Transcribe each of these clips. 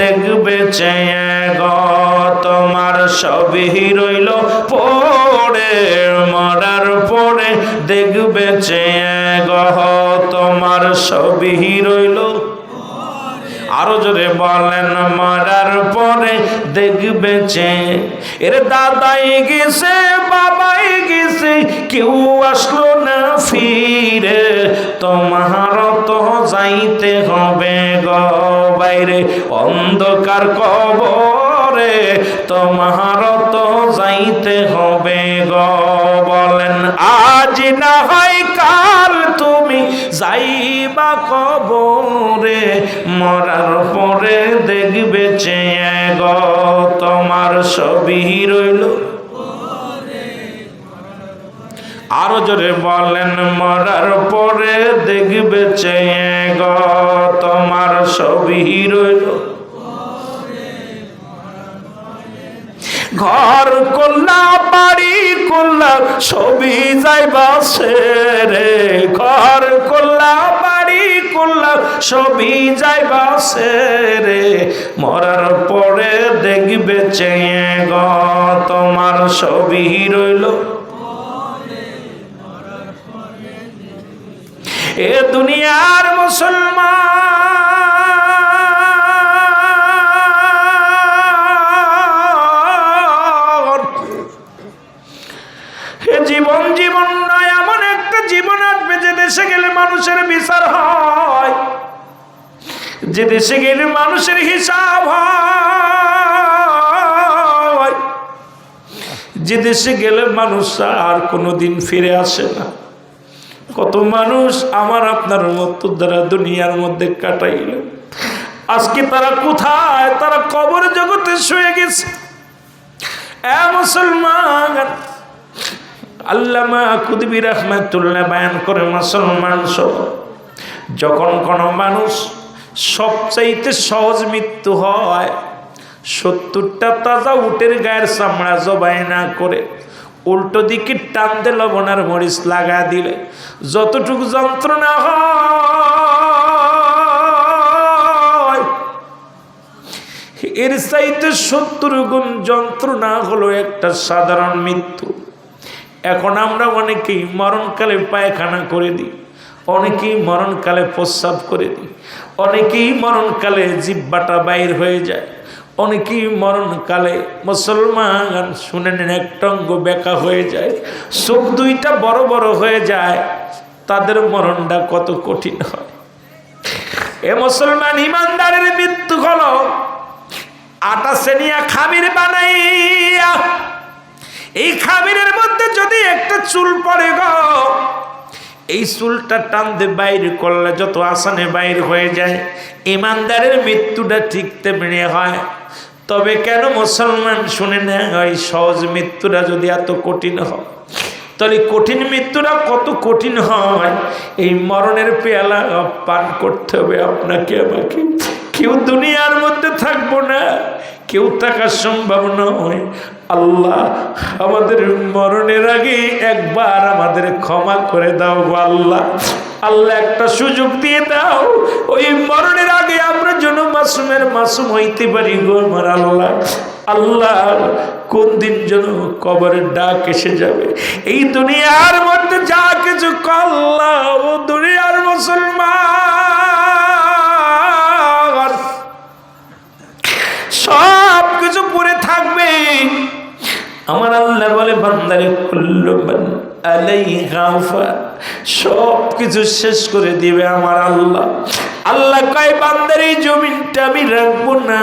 দেখবে চেয়ে গ, তোমার সবই রইল পড়ে, মরার পরে দেখবে চেয়ে গ, তোমার সবই রইল আরও জোরে বলেন, মারার পরে দেখবে এর দাদাই গেছে, বাবাই গেছে, কেউ আসলো না ফিরে। তোমার তো যাইতে হবে গ বাইরে, অন্ধকার কবরে। তোমার তো যাইতে হবে গ বলেন, আজ না হয় কাল যাইবা কবরে, মরার পরে দেখবে চেয়ে গ তোমার ছবি রইল। আরও জোরে বলেন, মরার পরে দেখবে চেয়ে গ তোমার ছবি রইল। ঘর করলা বাড়ি করলা সবই যাইবা রে ঘর করলা বাড়ি করলা সবই যাইবা রে মরার পরে দেখবে চেয়ে গ, তোমার সবই রইল। এ দুনিয়ার মুসলমান জীবন জীবন নয়, এমন একটা জীবন আসবে যে দেশে গেলে মানুষের বিচার হয়। যে দেশে গেলে মানুষের হিসাব হয়। যে দেশে গেলে মানুষ আর কোনোদিন ফিরে আসে না। কত মানুষ আমার আপনার মতো দ্বারা দুনিয়ার মধ্যে কাটাইল। আজকে তারা কোথায়? তারা কবর জগতে শুয়ে গেছে। এ মুসলমান আল্লামা কুদবি রহমাতুল্লাহ বায়ান করে মুসলমান সব। যখন কোনো মানুষ সবচাইতে সহজ মৃত্যু হয়, সত্তরটা তাজা উটের গায়ের চামড়া জবাই না করে উল্টো দিকে টানতে লবণার মরিচ লাগা দিলে যতটুকু যন্ত্রণা হয়, এর চাইতে সত্তর গুণ যন্ত্রণা হলো একটা সাধারণ মৃত্যু। এখন আমরা অনেকেই মরণকালে পায়খানা করে দিই, অনেকেই মরণকালে প্রস্রাব করে দিই, অনেকেই মরণকালে জিব্বাটা বাইর হয়ে যায়, অনেকেই মরণকালে মুসলমান শুনে নেন একটঙ্গ বেকা হয়ে যায়, চোখ দুইটা বড় বড় হয়ে যায়, তাদের মরণটা কত কঠিন হয়। এ মুসলমান ইমানদারের মৃত্যু হল, আটা সেনিয়া খামির বানাইয়া এই খামিরের মধ্যে যদি একটা চুল পড়ে গো, এই চুলটা টানতে বাইর করলে যত আসানে বাইর হয়ে যায়, ইমানদারের মৃত্যুটা ঠিক তেমনি হয়। তবে কেন মুসলমান শুনে নেয় সহজ মৃত্যুটা যদি এত কঠিন হয়? তাহলে কঠিন মৃত্যুটা কত কঠিন হয়? এই মরণের পেয়ালা পান করতে হবে আপনাকে, আমাকে। কেউ দুনিয়ার মধ্যে থাকব না, কেউ থাকা সম্ভব নয়। আল্লাহ, আমাদের মরণের আগে একবার আমাদের ক্ষমা করে দাও আল্লাহ। আল্লাহ একটা সুযোগ দিয়ে দাও, ওই মরণের আগে আমরা যেন মাসুমের মাসুম হইতে পারি গো আমার আল্লাহ। আল্লাহ কোন দিন যেন কবরের ডাক এসে যাবে। এই দুনিয়ার মধ্যে আমার আল্লাহ বলে, বান্দারে কুল্লুবান আলাই গাফা সব কিছু শেষ করে দিবে আমার আল্লাহ। আল্লাহ কয়, বান্দার জমিনটা আমি রাখব না।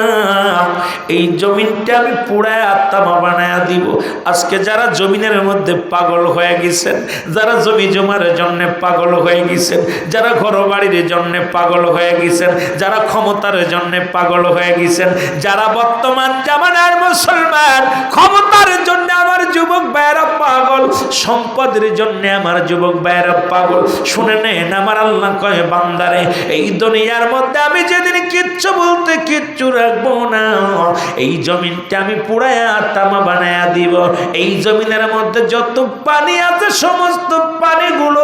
এই জমিনটা আমি পুরায় আত্মা বানায়া দিব। আজকে যারা জমিনের মধ্যে পাগল হয়ে গেছেন, যারা জমি জমার জন্য পাগল হয়ে গেছেন, যারা ঘর বাড়ির জন্য পাগল হয়ে গেছেন, যারা ক্ষমতার জন্য পাগল হয়ে গেছেন, যারা বর্তমান জামানার মুসলমান, ক্ষমতার জন্য আমার যুবক ভাইয়েরা পাগল, সম্পদের জন্য আমার যুবক ভাইয়েরা পাগল। শুনে নেন আমার আল্লাহ কয়, বান্দারে, এই দুনিয়ার মধ্যে আমি যেদিন কিচ্ছু বলতে কিচ্ছু রাখব না। এই জমিনটা আমি পুরায়া তামা বানায়া দিব। এই জমিনের মধ্যে যত পানি আছে, সমস্ত পানিগুলো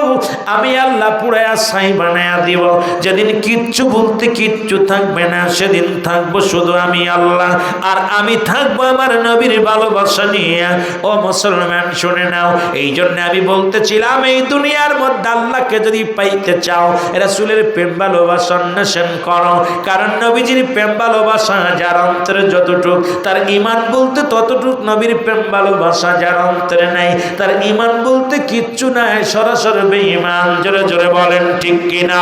আমি আল্লাহ পুরায়া ছাই বানায়া দিব। যেদিন কিচ্ছু বলতে কিচ্ছু থাকবে না, সেদিন থাকব শুধু আমি আল্লাহ। আর আমি থাকব আমার নবীর ভালোবাসা নিয়ে। ও মুসলমান, শুনে নাও, এই জন্য আমি বলতেছিলাম, এই দুনিয়ার মধ্যে আল্লাহকে যদি পাইতে চাও, রাসূলের প্রেম ভালোবাসা অন্বেষণ করো। কারণ নবীজির প্রেম ভালোবাসা যার অন্তরে যতটুক। তার ইমান বলতে ততটুক নবীর প্রেম ভালোবাসা যার অন্তরে নাই। তার ইমান বলতে কিচ্ছু নাই, সরাসরি বেঈমান। জোরে জোরে বলেন, ঠিক কিনা?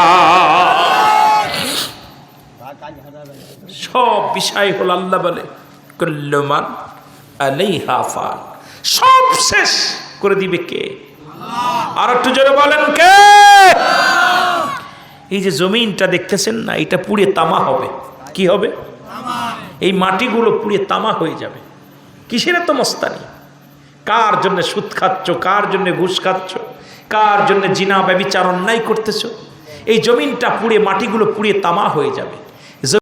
সব বিষয় হল আল্লাহ বলে কল্যমান আলাই হাফান সব শেষ করে দিবে কে? আর একটু জোরে বলেন, কে? এই যে জমিনটা দেখতেছেন না, এটা পুড়ে তামা হবে। কি হবে? এই মাটিগুলো পুড়ে তামা হয়ে যাবে। কিসের এত মস্তানি? কার জন্য সুদ খাচ্ছ? কার জন্য ঘুষ খাচ্ছ? কার জন্য জিনা, ব্যবিচার, অন্যায় করতেছ? এই জমিনটা পুড়ে, মাটিগুলো পুড়ে তামা হয়ে যাবে।